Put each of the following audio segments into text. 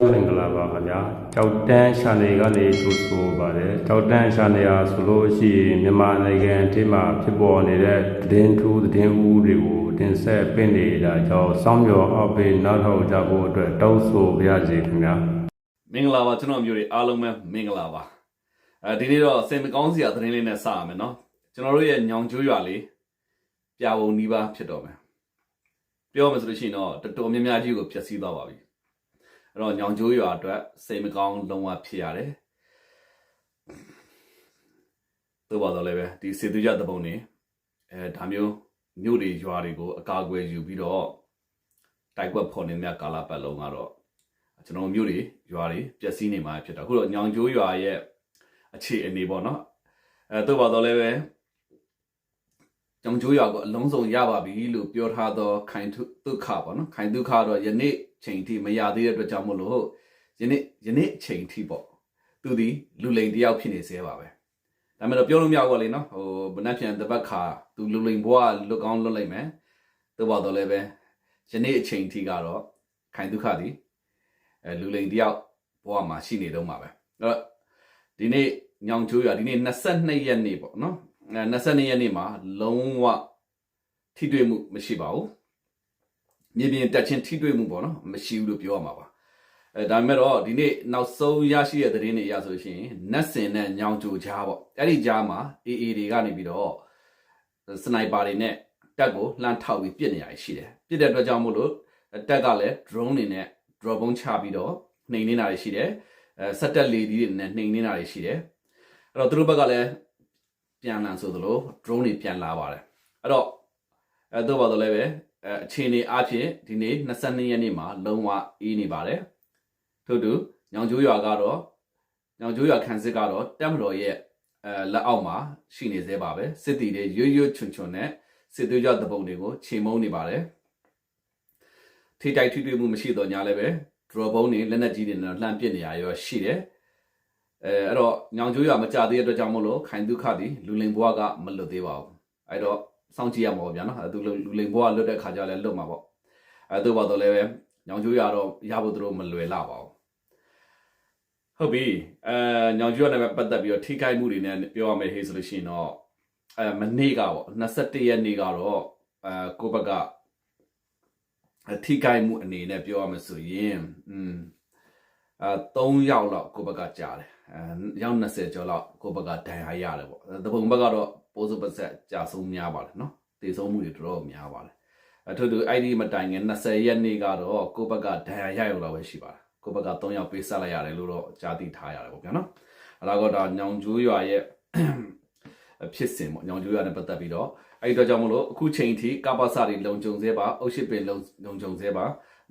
မင်္ဂလာပါခင်ဗျာကြောက်တန်းရှာနေကနေထိုးဆိုပါတယ်ကြောက်တန်းရှာနေရဆိုလို့ရှိရင်မြန်မာနိုင်ငံအထိမှာဖြစ်ပေါ်နေတဲ့သတင်းထူးသတင်းဦးတွေကိုတင်ဆက်ပင့်နေတာကြောင့်စောင်းမျော်အောက်ပေးနောက်ထောက်ကြဖို့အတွက်တောင်းဆိုပါရစေခင်ဗျာမင်္ဂလာပါကျွန်တော်မျိုးတွေအားလုံးပဲမင်္ဂလာပါအဲဒီနေ့တော့စင်မကောင်းစရာသတင်းလေးနဲ့စရမယ်နော်ကျွန်တော်တို့ရဲ့ညောင်ကျိုးရွာလေးပြာပုံနီးပါးဖြစ်တော့မယ်ပြောမယ်ဆိုလို့ရှိရင်တော့တော်တော်များများကြီးကိုဖျက်ဆီးသွားပါပြီ အဲ့တော့ညောင်ကျိုးရွာအတွက်စိတ်မကောင်းလုံးဝဖြစ်ရတယ်သို့ပါတော့လည်းပဲဒီစေသူရတပုံနေအဲဒါမျိုးမြို့တွေရွာတွေကိုအကာအကွယ်ယူပြီးတော့တိုက်ကွက်ဖော်နေမြကာလာပတ်လုံးကတော့ကျွန်တော်မြို့တွေရွာတွေပျက်စီးနေမှာဖြစ်တာအခုတော့ညောင်ကျိုးရွာရဲ့အခြေအနေပေါ့နော်အဲတို့ပါတော့လည်းပဲ ညောင်ကျိုးရွာကိုအလုံးစုံရပါပြီလို့ပြောထားတော့ခိုင်ဒုက္ခပေါ့နော်ခိုင်ဒုက္ခတော့ယနေ့ချိန်ထိမရသေးတဲ့အတွက်ကြောင့်မို့လို့ယနေ့ယနေ့ချိန်ထိပေါ့သူဒီလူလိန်တယောက်ဖြစ်နေသေးပါပဲဒါပေမဲ့တော့ပြောလို့မရဘူးလေနော်ဟိုဘဏ္ဍပြန်တပတ်ခါသူလူလိန်ဘွားလွတ်ကောင်းလွတ်လိုက်မယ်တို့ပါတော့လည်းပဲယနေ့အချိန်ထိကတော့ခိုင်ဒုက္ခဒီအဲလူလိန်တယောက်ဘဝမှာရှိနေတော့မှာပဲအဲ့တော့ဒီနေ့ညောင်ချိုးရဒီနေ့22ရက်နေ့ပေါ့နော်အဲ 22ရက်နေ့မှာလုံးဝထိတွေ့မှုမရှိပါဘူးမြေပြင်တက်ချင်းထိတွေ့မှုပေါ့နော်မရှိဘူးလို့ပြောရမှာပါအဲဒါပေမဲ့တော့ဒီနေ့နောက်ဆုံးရရှိတဲ့သတင်းတွေအရဆိုရှင်နတ်စင်နဲ့ညောင်ချိုးကြားပေါ့အဲ့ဒီကြားမှာ AA တွေကနေပြီးတော့စနိုက်ပါတွေနဲ့တက်ကိုလှမ်းထောက်ပြီးပြစ်နေရရှိတယ်ပြစ်တဲ့အတွက်ကြောင့်မို့လို့တက်ကလည်း drone တွေနဲ့ drop ပုံးချပြီးတော့နှိမ်နေတာတွေရှိတယ်အဲစက်တက်လေဒီတွေနဲ့နှိမ်နေတာတွေရှိတယ်အဲ့တော့သူတို့ဘက်ကလည်း ပြန်လာဆိုသလို drone တွေပြန်လာပါတယ်အဲ့တော့အဲတော့ပါတော့လည်းပဲအဲအခြေအနေအဖြစ်ဒီနေ့22ရက်နေ့မှာလုံးဝအေးနေပါတယ်ထို့တူညောင်ကျိုးရွာကတော့ညောင်ကျိုးရွာခန်းစစ်ကတော့တက်မတော်ရဲ့အဲလက်အောက်မှာရှိနေသေးပါပဲစစ်တီတွေရွရွချွန်ချွန်နဲ့စစ်သွေးကြတပုံတွေကိုချိန်မုံနေပါတယ်ထိတိုက်ထိတွေ့မှုမရှိတော့ညာလည်းပဲ draw ဘုံတွေလက်နက်ကြီးတွေနဲ့လှမ်းပစ်နေရရောရှိတယ် အဲအဲ့တော့ညောင်ကျိုးရမကြသေးတဲ့အတွက်ကြောင့်မို့လို့ခိုင်ဒုက္ခသည်လူလိန်ဘွားကမလွတ်သေးပါဘူးအဲ့တော့စောင့်ကြည့်ရမှာပေါ့ဗျာနော်အဲ့သူလူလိန်ဘွားလွတ်တဲ့ခါကျလည်းလွတ်မှာပေါ့အဲ့သူပါတော့လည်းပဲညောင်ကျိုးရတော့ရဖို့သူတို့မလွယ်လာပါဘူးဟုတ်ပြီအဲညောင်ကျိုးရနဲ့ပတ်သက်ပြီးတော့ထိခိုက်မှုတွေနဲ့ပြောရမယ်ဟေးဆိုလို့ရှိရင်တော့အဲမနေ့ကပေါ့21ရက်နေ့ကတော့အဲကိုဘက်ကအထိကိုက်မှုအနေနဲ့ပြောရမယ်ဆိုရင်อืมအဲ3ယောက်လောက်ကိုယ့်ဘက်ကကြားတယ် ရောက်20ကျော်လောက်ကိုဘက်ကဒဏ်ရာရတယ်ပေါ့တပုံဘက်ကတော့ပိုးစုပဆက်ကြာဆုံးများပါတယ်နော်တည်ဆုံးမှုတွေတော်တော်များပါတယ်အထူးတူအဲ့ဒီမတိုင်ခင်20ရက်နေ့ကတော့ကိုဘက်ကဒဏ်ရာရရုံလောက်ပဲရှိပါတယ်ကိုဘက်က3ယောက်ပေးဆက်လိုက်ရတယ်လို့တော့ကြားသိထားရတယ်ပေါ့ဗျာနော်အဲ့ဒါကတော့ညောင်ကျိုးရွာရဲ့ဖြစ်စဉ်ပေါ့ညောင်ကျိုးရွာနဲ့ပတ်သက်ပြီးတော့အဲ့ဒီတော့ကြောင့်မလို့အခုချိန်ထိကပ္ပစတွေလုံခြုံစေပါအုတ်ရှိပင်လုံလုံခြုံစေပါ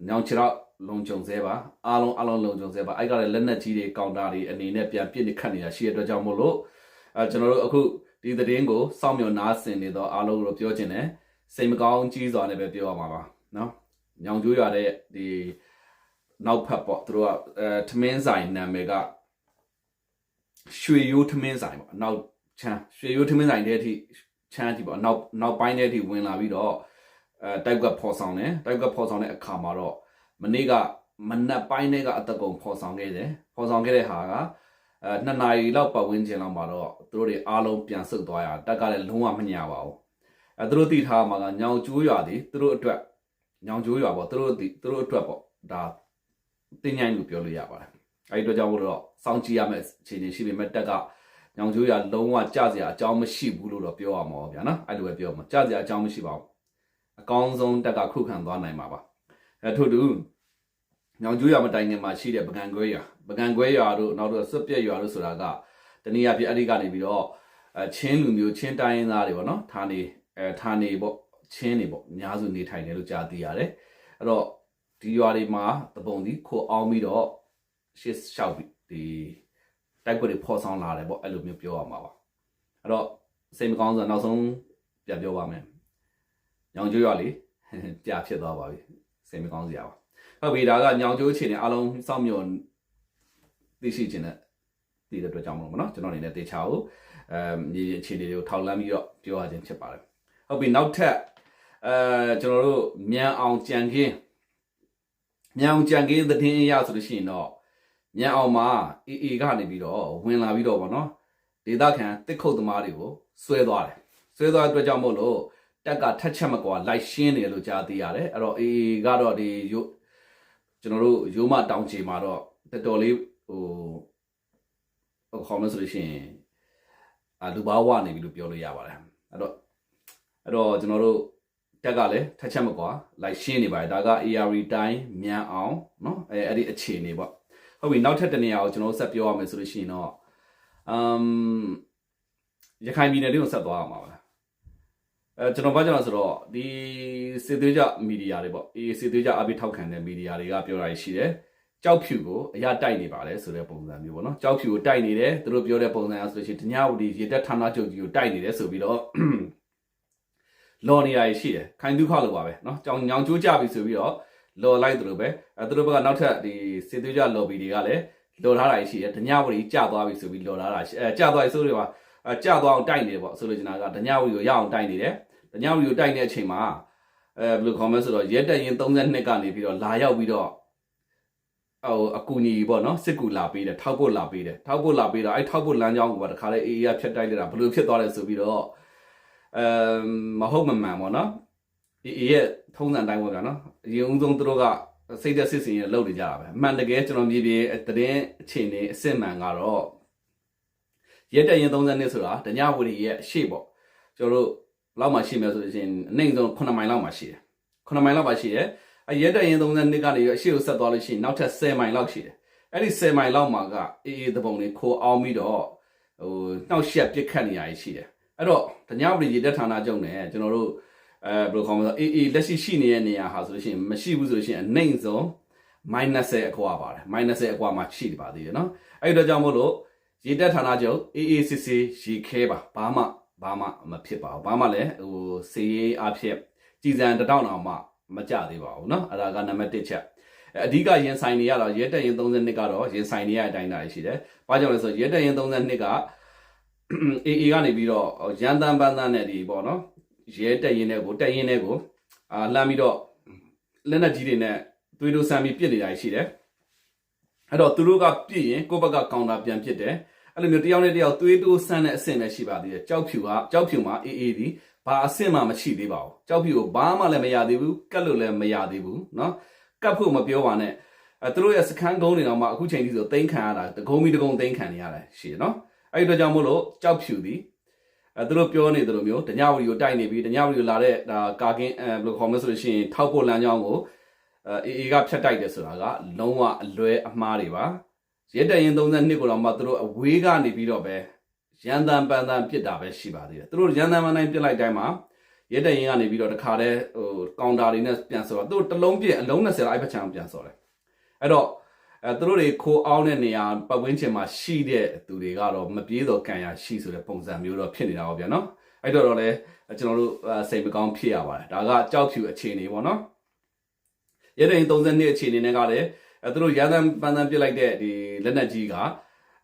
ညောင်ခြေတော့ လုံခြုံသေးပါအားလုံးအားလုံးလုံခြုံသေးပါအဲ့ကလည်းလက်နက်ကြီးတွေကောင်တာတွေအနေနဲ့ပြန်ပြစ်နေခတ်နေတာရှိတဲ့အတွက်ကြောင့်မို့လို့အဲကျွန်တော်တို့အခုဒီသတင်းကိုစောင့်မျှော်နားဆင်နေတော့အားလုံးကိုပြောချင်တယ်စိတ်မကောင်းကြီးစွာနဲ့ပဲပြောရမှာပါနော်ညောင်ကျိုးရွာတဲ့ဒီနောက်ဖက်ပေါ့သူတို့ကအဲထမင်းဆိုင်နာမည်ကရွှေရိုးထမင်းဆိုင်ပေါ့နောက်ချမ်းရွှေရိုးထမင်းဆိုင်တဲ့အထိချမ်းအထိပေါ့နောက်နောက်ပိုင်းတဲ့အထိဝင်လာပြီးတော့အဲတိုက်ကဖော်ဆောင်တယ်တိုက်ကဖော်ဆောင်တဲ့အခါမှာတော့ မနေ့ကမနက်ပိုင်းတွေကအသက်ကုန်ဖော်ဆောင်ခဲ့တယ်ဖော်ဆောင်ခဲ့တဲ့ဟာကအဲနှစ်နာရီလောက်ပတ်ဝန်းကျင်လောက်မှာတော့သူတို့တွေအားလုံးပြန်ဆုတ်သွားရတက်ကလည်းလုံးဝမညာပါဘူးအဲသူတို့သိထားမှာကညောင်ကျိုးရွာတွေသူတို့အတွက်ညောင်ကျိုးရွာပေါ့သူတို့သူတို့အတွက်ပေါ့ဒါတင်းញိုင်းလို့ပြောလို့ရပါတယ်အဲဒီတော့ကြောင့်မို့လို့စောင့်ကြည့်ရမယ့်အခြေအနေရှိပေမဲ့တက်ကညောင်ကျိုးရလုံးဝကြစရာအကြောင်းမရှိဘူးလို့တော့ပြောရမှာပါဗျာနော်အဲ့လိုပဲပြောမှာကြစရာအကြောင်းမရှိပါဘူးအကောင်းဆုံးတက်ကခုခံသွားနိုင်မှာပါ အဲထို့တူညောင်ကျိုးရမတိုင်ခင်မှာရှိတဲ့ပကံခွဲရပကံခွဲရတို့နောက်တော့စွပ်ပြက်ရတို့ဆိုတာကတနည်းအားဖြင့်အဲ့ဒီကနေပြီးတော့အချင်းလူမျိုးချင်းတိုင်းရင်းသားတွေပေါ့နော်ဌာနေအဲဌာနေပေါ့ချင်းတွေပေါ့အများစုနေထိုင်တယ်လို့ကြားသိရတယ်အဲ့တော့ဒီရွာတွေမှာတပုံဒီခိုအောင်ပြီးတော့ရှစ်လျှောက်ပြီးဒီတိုက်ကွက်တွေဖော်ဆောင်လာတယ်ပေါ့အဲ့လိုမျိုးပြောရမှာပါအဲ့တော့စိတ်မကောင်းဆိုတော့နောက်ဆုံးပြန်ပြောပါမယ်ညောင်ကျိုးရွာလေးပြဖြစ်သွားပါပြီ စိတ်မကောင်းစရာပါဟုတ်ပြီဒါကညောင်ကျိုးအခြေအနေအားလုံးစောင့်မျှော်သိရှိခြင်းနဲ့ဒီတဲ့အတွက်ကြောင့်မလို့ပေါ့နော်ကျွန်တော်အနေနဲ့တေချာကိုအဲမြေအခြေအနေတွေကိုထောက်လန်းပြီးတော့ပြောရခြင်းဖြစ်ပါတယ်ဟုတ်ပြီနောက်ထပ်အဲကျွန်တော်တို့မြန်အောင်ကြံခင်းမြောင်ကြံကေးသတင်းအရဆိုလို့ရှိရင်တော့မြန်အောင်မှာအေအေကနေပြီးတော့ဝင်လာပြီးတော့ဗောနော်ဒေသခံတစ်ခုတ်သမားတွေကိုဆွဲသွားတယ်ဆွဲသွားတဲ့အတွက်ကြောင့်မို့လို့ တက်ကထက်ချက်မကွာလိုက်ရှင်းတယ်လို့ကြားသိရတယ်အဲ့တော့အေအေကတော့ဒီရိုးကျွန်တော်တို့ရိုးမတောင်ချေမှာတော့တော်တော်လေးဟိုဟိုခေါ်မလို့ဆိုလို့ရှိရင်အာလူဘာဝနေပြီလို့ပြောလို့ရပါတယ်အဲ့တော့အဲ့တော့ကျွန်တော်တို့တက်ကလည်းထက်ချက်မကွာလိုက်ရှင်းနေပါတယ်ဒါက AR တိုင်းမြန်အောင်เนาะအဲအဲ့ဒီအခြေအနေပေါ့ဟုတ်ပြီနောက်ထပ်တစ်နေရာကိုကျွန်တော်တို့ဆက်ပြောရမယ်ဆိုလို့ရှိရင်တော့အမ်ရခိုင်ပြည်နယ်လေးကိုဆက်သွားအောင်ပါပဲ အဲကျွန်တော်ဘာကြောင့်လဲဆိုတော့ဒီစစ်သေးကြမီဒီယာတွေပေါ့အေးစစ်သေးကြအပိထောက်ခံတဲ့မီဒီယာတွေကပြောတာရှိတယ်ကြောက်ဖြူကိုအရာတိုက်နေပါတယ်ဆိုတဲ့ပုံစံမျိုးပေါ့နော်ကြောက်ဖြူကိုတိုက်နေတယ်သူတို့ပြောတဲ့ပုံစံအားဆိုလို့ရှိရင်တ냐ဝတီရေတက်ဌာနချုပ်ကြီးကိုတိုက်နေတယ်ဆိုပြီးတော့လော်နေရရှိတယ်ခိုင်ဒုခလို့ပါပဲနော်ကြောင်ညောင်ကျိုးကြပြီဆိုပြီးတော့လော်လိုက်သူတို့ပဲအဲသူတို့ဘက်ကနောက်ထပ်ဒီစစ်သွေးကြလော်ဘီတွေကလည်းလော်ထားတာရှိတယ်တ냐ဝတီကြသွားပြီဆိုပြီးလော်ထားတာအဲကြသွားပြီဆိုတော့အဲကြသွားအောင်တိုက်နေတယ်ပေါ့ဆိုလို့ကျွန်တော်ကတ냐ဝတီကိုရအောင်တိုက်နေတယ် ဒညဝရီကိုတိုက်နေတဲ့အချိန်မှာအဲဘယ်လိုခေါ်မလဲဆိုတော့ရဲတက်ရင်32ကနေပြီးတော့လာရောက်ပြီးတော့ဟိုအကူညီပေါ့နော်စစ်ကူလာပေးတယ်ထောက်ဖို့လာပေးတယ်ထောက်ဖို့လာပေးတော့အဲထောက်ဖို့လမ်းကြောင်းကိုပါတခါလေအေးရဖြတ်တိုက်လိုက်တာဘယ်လိုဖြစ်သွားလဲဆိုပြီးတော့အဲမဟုတ်မမှန်ပေါ့နော်အေးရဲ့ထုံးစံတိုင်းပေါ့ဗျာနော်အရင်ဦးဆုံးသူတို့ကစိတ်သက်စစ်စင်ရလုပ်နေကြတာပဲအမှန်တကယ်ကျွန်တော်မြေပြင်သတင်းအခြေအနေအစစ်မှန်ကတော့ရဲတက်ရင်32ဆိုတာဒညဝရီရဲ့အရှိပေါ့ကျွန်တော်တို့ လောက်မှရှိမယ်ဆိုလို့ရှိရင်အနှိမ့်ဆုံး9မိုင်လောက်မှရှိတယ်9မိုင်လောက်မှရှိတယ်အရဲတက်ရင်32ကနေအရှိကိုဆက်သွားလို့ရှိရင်နောက်ထပ်10မိုင်လောက်ရှိတယ်အဲ့ဒီ10မိုင်လောက်မှာကအေးအေးသဘုံလေးခိုးအောင်ပြီးတော့ဟိုနှောက်ရှက်ပြစ်ခတ်နေရရှိတယ်အဲ့တော့ဒညဝရီရေတက်ဌာနကျုံနဲ့ကျွန်တော်တို့အဲဘယ်လိုခေါ်မလဲအေးအေးလက်ရှိရှိနေတဲ့နေရာဟာဆိုလို့ရှိရင်မရှိဘူးဆိုလို့ရှိရင်အနှိမ့်ဆုံး minus 10အကွာပါတယ် minus 10အကွာမှာရှိနေပါသေးတယ်เนาะအဲ့ဒီတော့ကြောင့်မို့လို့ရေတက်ဌာနချုပ် AACC ရေခဲပါဘာမှ ဘာမှမဖြစ်ပါဘူးဘာမှလည်းဟိုစေးရေးအဖြစ်ကြည်စံတတောင်းအောင်မှမကြသေးပါဘူးเนาะအဲ့ဒါကနံပါတ်1ချက်အဲအဓိကရင်ဆိုင်နေရတော့ရဲတက်ရင်32ကတော့ရင်ဆိုင်နေရတဲ့အတိုင်းတာရှိတယ်။ဘာကြောင့်လဲဆိုတော့ရဲတက်ရင်32က AA ကနေပြီးတော့ရန်တန်ပန်းတန်းနဲ့ဒီပေါ့နော်ရဲတက်ရင်တဲ့ကိုတက်ရင်တဲ့ကိုအာလှမ်းပြီးတော့လက်နက်ကြီးတွေနဲ့သွေးတို့ဆမ်းပြီးပြစ်နေတာရှိတယ်အဲ့တော့သူတို့ကပြစ်ရင်ကိုယ့်ဘက်ကကောင်တာပြန်ပြစ်တယ် အဲ့လိုမျိုးတယောက်နဲ့တယောက်သွေးတိုးဆန်းတဲ့အဆင့်ပဲရှိပါသေးတယ်ကြောက်ဖြူကကြောက်ဖြူမှာအေးအေးဒီဘာအဆင့်မှမရှိသေးပါဘူးကြောက်ဖြူကိုဘာမှလည်းမရသေးဘူးကတ်လို့လည်းမရသေးဘူးเนาะကတ်ဖို့မပြောပါနဲ့အဲသူတို့ရဲ့စခန်းကုန်းတွေတော့မှအခုချိန်ကြီးဆိုသိမ်းခံရတာတကုံးမီတကုံးသိမ်းခံနေရတယ်ရှိတယ်เนาะအဲ့ဒီတော့ကြောင့်မို့လို့ကြောက်ဖြူသည်အဲသူတို့ပြောနေတယ်လို့မျိုးတညဝရီကိုတိုက်နေပြီးတညဝရီကိုလာတဲ့ဒါကာကင်းအဲဘယ်လိုခေါ်မလဲဆိုလို့ရှိရင်ထောက်ဖို့လမ်းကြောင်းကိုအဲအေအေကဖြတ်တိုက်တယ်ဆိုတာကလုံးဝအလွဲအမှားတွေပါ ရဲတရင်32ကိုတော့မှသူတို့အဝေးကနေပြီးတော့ပဲရန်တန်ပန်တန်ပြစ်တာပဲရှိပါသေးတယ်သူတို့ရန်တန်ပန်တန်ပြစ်လိုက်တိုင်းမှာရဲတရင်ကနေပြီးတော့တခါတည်းဟိုကောင်တာတွေနဲ့ပြန်ဆော်တော့သူတို့တစ်လုံးပြစ်အလုံး20လောက်အဲ့ဘက်ချမ်းပြန်ဆော်တယ်အဲ့တော့အဲသူတို့တွေခိုးအောင်တဲ့နေရာပတ်ဝန်းကျင်မှာရှိတဲ့သူတွေကတော့မပြေးတော့ကန်ရရှိဆိုတဲ့ပုံစံမျိုးတော့ဖြစ်နေတာပေါ့ဗျာနော်အဲ့တော့တော့လေကျွန်တော်တို့စိတ်မကောင်းဖြစ်ရပါတယ်ဒါကကြောက်ဖြူအခြေအနေပေါ့နော်ရဲတဲ့32အခြေအနေနဲ့ကလည်း အဲသူတို့ရန်တန်ပန်းတန်ပြစ်လိုက်တဲ့ဒီလက်နက်ကြီးက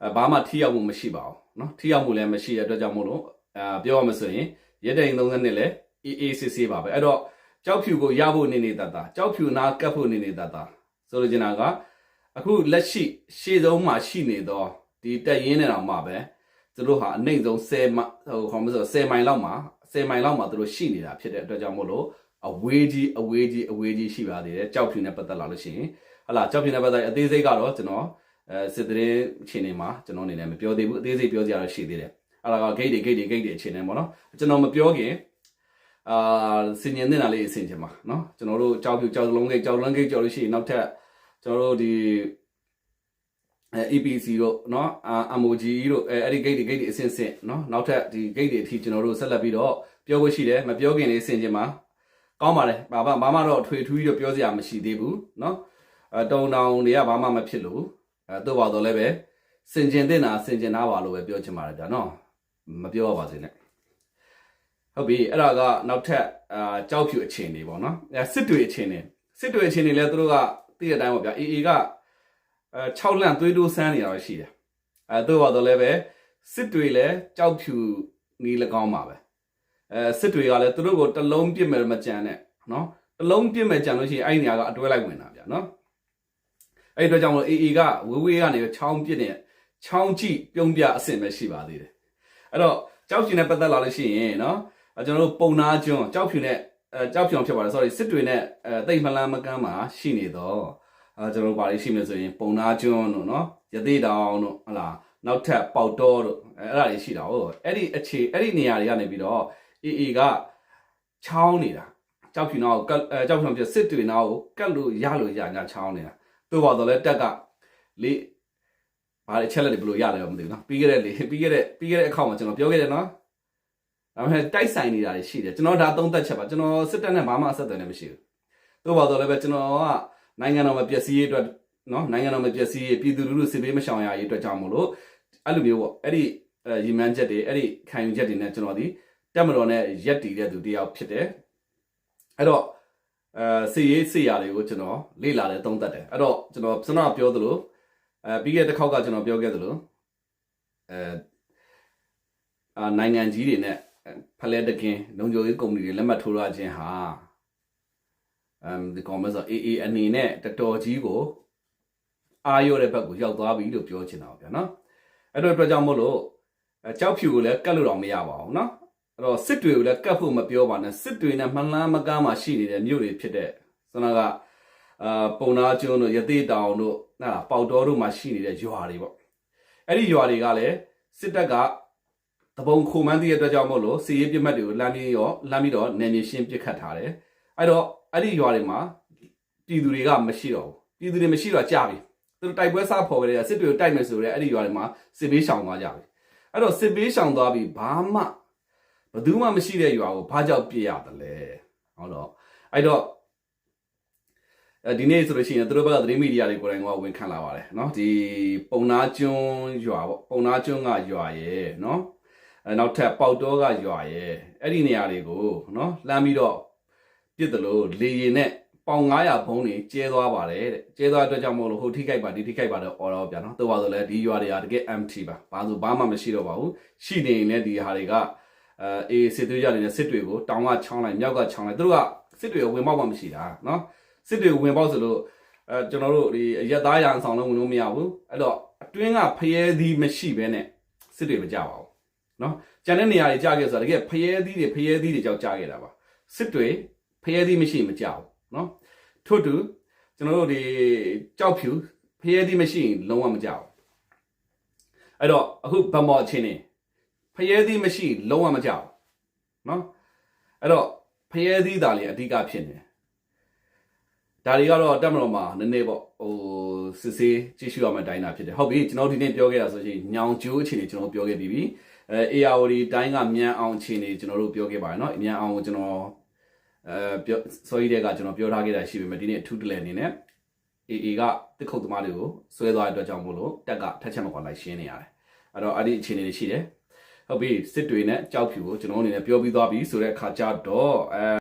အဲဘာမှထိရောက်မှုမရှိပါဘူးเนาะထိရောက်မှုလည်းမရှိတဲ့အတွက်ကြောင့်မို့လို့အဲပြောရမဆိုရင်ရဲတဲ့32လည်း AACC ပါပဲအဲ့တော့ကြောက်ဖြူကိုရဖို့နေနေတတ်တာကြောက်ဖြူနာကတ်ဖို့နေနေတတ်တာဆိုလိုချင်တာကအခုလက်ရှိရှေ့ဆုံးမှာရှိနေတော့ဒီတက်ရင်းနေတာမှပဲသူတို့ဟာအနှိမ့်ဆုံး10မိုင်ဟိုခေါ်မလို့10မိုင်လောက်မှာ10မိုင်လောက်မှာသူတို့ရှိနေတာဖြစ်တဲ့အတွက်ကြောင့်မို့လို့အဝေးကြီးအဝေးကြီးအဝေးကြီးရှိပါသေးတယ်ကြောက်ဖြူနဲ့ပတ်သက်လာလို့ရှိရင် ဟလာကြောက်ဖြူနဲ့ပတ်သက်အသေးစိတ်ကတော့ကျွန်တော်အဲစစ်သတင်းအခြေအနေမှာကျွန်တော်အနေနဲ့မပြောသေးဘူးအသေးစိတ်ပြောကြရတော့ရှိသေးတယ်အဲ့ဒါက gate တွေ gate တွေ gate တွေအခြေအနေပေါ့နော်ကျွန်တော်မပြောခင်အာစင်ញင်နေတာလေးအဆင်ချင်ပါเนาะကျွန်တော်တို့ကြောက်ဖြူကြောက်လုံးဂိတ်ကြောက်လန်းဂိတ်ကြော်လို့ရှိရင်နောက်ထပ်ကျွန်တော်တို့ဒီအဲ EPC တို့เนาะ MOG တို့အဲအဲ့ဒီ gate တွေ gate တွေအဆင့်ဆင့်เนาะနောက်ထပ်ဒီ gate တွေအထိကျွန်တော်တို့ဆက်လက်ပြီးတော့ပြောဖို့ရှိတယ်မပြောခင်လေးအဆင်ချင်ပါကောင်းပါတယ်ဘာမှဘာမှတော့ထွေထူးပြီးတော့ပြောစရာမရှိသေးဘူးเนาะအဲ တုံတောင်တွေကဘာမှမဖြစ်လို့အဲတို့ပါတော့လည်းပဲစင်ကျင်တင်တာစင်ကျင်တာပါလို့ပဲပြောချင်ပါတယ်ဗျာနော်မပြောပါစေနဲ့ဟုတ်ပြီအဲ့ဒါကနောက်ထပ်အာကြောက်ဖြူအခြေအနေပေါ့နော်အဲစစ်တွေအခြေအနေစစ်တွေအခြေအနေလဲသူတို့ကသိတဲ့အတိုင်းပေါ့ဗျာအေအေကအဲ6လန့်သွေးတိုးဆန်းနေတာရှိတယ်အဲတို့ပါတော့လည်းပဲစစ်တွေလဲကြောက်ဖြူနီး၎င်းပါပဲအဲစစ်တွေကလည်းသူတို့ကိုတလုံးပြစ်မယ်မကြံနဲ့နော်တလုံးပြစ်မယ်ကြံလို့ရှိရင်အဲ့ဒီနေရာကအတွဲလိုက်ဝင်တာဗျာနော် အဲ့ဒီအတွက်ကြောင့်မို့ AA ကဝေးဝေးကနေချောင်းပြစ်နေချောင်းကြည့်ပြုံးပြအဆင့်ပဲရှိပါသေးတယ်အဲ့တော့ကြောက်ဖြူနဲ့ပတ်သက်လာလို့ရှိရင်နော်အဲကျွန်တော်တို့ပုံနာကျွန်းကြောက်ဖြူနဲ့အဲကြောက်ဖြူအောင်ဖြစ်ပါတယ် sorry စစ်တွေနဲ့အဲတိတ်မလန်းမကန်းမှာရှိနေတော့အဲကျွန်တော်တို့ဘာတွေရှိမလဲဆိုရင်ပုံနာကျွန်းတို့နော်ရသေးတောင်တို့ဟလာနောက်ထပ်ပေါတော်တို့အဲအဲ့ဒါတွေရှိတာဟုတ်အဲ့ဒီအခြေအဲ့ဒီနေရာတွေကနေပြီးတော့ AA ကချောင်းနေတာကြောက်ဖြူနောက်ကိုကတ်အဲကြောက်ဖြူအောင်ဖြစ်စစ်တွေနောက်ကိုကတ်လို့ရလို့ရညာချောင်းနေတာ သို့ပါတော့လဲတက်ကလေဘာလဲချက်လက်တွေဘယ်လိုရလဲတော့မသိဘူးနော်ပြီးခဲ့တဲ့လေပြီးခဲ့တဲ့ပြီးခဲ့တဲ့အခောက်မှာကျွန်တော်ပြောခဲ့တယ်နော်ဒါပေမဲ့တိုက်ဆိုင်နေတာတွေရှိတယ်ကျွန်တော်ဒါသုံးသက်ချက်ပါကျွန်တော်စစ်တပ်နဲ့ဘာမှအဆက်အသွယ်နဲ့မရှိဘူးသို့ပါတော့လည်းပဲကျွန်တော်ကနိုင်ငံတော်မှာပျက်စီးရေးအတွက်နော်နိုင်ငံတော်မှာပျက်စီးရေးပြည်သူလူထုစစ်ဘေးမရှောင်ရရေးအတွက်ကြောင့်မို့လို့အဲ့လိုမျိုးပေါ့အဲ့ဒီအဲရီမန်ချက်တွေအဲ့ဒီခံယူချက်တွေနဲ့ကျွန်တော်ဒီတက်မတော်နဲ့ရက်တည်တဲ့သူတယောက်ဖြစ်တယ်အဲ့တော့ အဲစီရေးစီရာတွေကိုကျွန်တော်လေ့လာတယ်သုံးသက်တယ်အဲ့တော့ကျွန်တော်စနပြောသလိုအဲပြီးခဲ့တဲ့တစ်ခေါက်ကကျွန်တော်ပြောခဲ့သလိုအဲအာနိုင်ငံကြီးတွေနဲ့ဖလဲတကင်းလုံခြုံရေးကုမ္ပဏီတွေလက်မှတ်ထိုးရခြင်းဟာအမ်ဒီကောမဆာ AA အနေနဲ့တော်တော်ကြီးကိုအာရုံတဲ့ဘက်ကိုရောက်သွားပြီလို့ပြောချင်တာဗျာနော်အဲ့တော့အတွက်ကြောင့်မို့လို့အဲကြောက်ဖြူကိုလည်းကတ်လို့တော့မရပါဘူးနော် အဲ့တော့စစ်တွေကိုလည်းကတ်ဖို့မပြောပါနဲ့စစ်တွေနဲ့မှန်လားမကားမှရှိနေတဲ့မြို့တွေဖြစ်တဲ့စနကအာပုံနာကျွန်းတို့ရသေးတောင်တို့နာပေါတော်တို့မှာရှိနေတဲ့ရွာတွေပေါ့အဲ့ဒီရွာတွေကလည်းစစ်တပ်ကတပုံခုံမှန်းတဲ့အတွက်ကြောင့်မို့လို့စီရေးပြစ်မှတ်တွေကိုလမ်းပြီးရောလမ်းပြီးတော့နယ်မြေရှင်းပစ်ခတ်ထားတယ်အဲ့တော့အဲ့ဒီရွာတွေမှာပြည်သူတွေကမရှိတော့ဘူးပြည်သူတွေမရှိတော့ကြပြီသူတို့တိုက်ပွဲစဖော်ကြတဲ့စစ်တွေကိုတိုက်မယ်ဆိုတော့အဲ့ဒီရွာတွေမှာစစ်ဘေးရှောင်သွားကြပြီအဲ့တော့စစ်ဘေးရှောင်သွားပြီဘာမှ ဘယ်သူမှမရှိတဲ့ရွာကိုဘာကြောင့်ပြစ်ရတယ်လဲဟုတ်တော့အဲ့တော့အဲဒီနေ့ဆိုလို့ရှိရင်သူတို့ဘက်ကသတင်းမီဒီယာတွေကိုယ်တိုင်ကဝင်ခံလာပါတယ်เนาะဒီပုံနာကျွန်းရွာပေါ့ပုံနာကျွန်းကရွာရဲ့เนาะအဲနောက်ထပ်ပေါက်တော့ကရွာရဲ့အဲ့ဒီနေရာတွေကိုเนาะလှမ်းပြီးတော့ပြစ်တယ်လို့လေရင်နဲ့ပေါင်900ဘုံတွေကျဲသွားပါတယ်တဲ့ကျဲသွားတဲ့အတွက်ကြောင့်မို့လို့ဟိုထိခိုက်ပါဒီထိခိုက်ပါတော့အော်တော့ဗျာနော်တို့ပါဆိုလဲဒီရွာတွေကတကယ် empty ပါဘာလို့ဘာမှမရှိတော့ပါဘူးရှိနေရင်လည်းဒီဟာတွေက အဲအေးစစ်သွေးကြနေတဲ့စစ်တွေကိုတောင်ကချောင်းလိုက်မြောက်ကချောင်းလိုက်သူတို့ကစစ်တွေကိုဝင်ပေါက်မှမရှိတာနော်စစ်တွေကိုဝင်ပေါက်ဆိုလို့အဲကျွန်တော်တို့ဒီရက်သားရန်ဆောင်လုံးဝင်လို့မရဘူးအဲ့တော့အတွင်းကဖျဲသီးမရှိဘဲနဲ့စစ်တွေမကြပါဘူးနော်ကျန်တဲ့နေရာတွေကြာခဲ့ဆိုတာတကယ်ဖျဲသီးတွေဖျဲသီးတွေကြောက်ကြာခဲ့တာပါစစ်တွေဖျဲသီးမရှိရင်မကြဘူးနော်ထို့တူကျွန်တော်တို့ဒီကြောက်ဖြူဖျဲသီးမရှိရင်လုံးဝမကြောက်အဲ့တော့အခုဗမော်အချင်းနေ ဖျဲသီးမရှိလုံးဝမကြောက်နော်အဲ့တော့ဖျဲသီးသားလေအဓိကဖြစ်နေဒါတွေကတော့တက်မတော်မှာနည်းနည်းပေါ့ဟိုစစ်စေးကြည့်ရှုရမယ့်တိုင်းတာဖြစ်တယ်ဟုတ်ပြီကျွန်တော်ဒီနေ့ပြောခဲ့တာဆိုရင်ညောင်ကျိုးအခြေအနေကျွန်တော်ပြောခဲ့ပြီးပြီအဲ ARD တိုင်းကမြန်အောင်အခြေအနေကျွန်တော်တို့ပြောခဲ့ပါတယ်เนาะမြန်အောင်ကိုကျွန်တော် အဲပြောစောကြီးတဲ့ကကျွန်တော်ပြောထားခဲ့တာရှိပေမဲ့ဒီနေ့အထူးတလဲအနေနဲ့ AA ကတစ်ခုတ်သမားတွေကိုဆွဲသွားတဲ့အတွက်ကြောင့်မို့လို့တက်ကထက်ချက်မကွာလိုက်ရှင်းနေရတယ်အဲ့တော့အဲ့ဒီအခြေအနေတွေရှိတယ် ဟုတ်ပြီစစ်တွေနဲ့ကြောက်ဖြူကိုကျွန်တော်အနေနဲ့ပြောပြီးသွားပြီဆိုတဲ့အခါကျတော့အဲ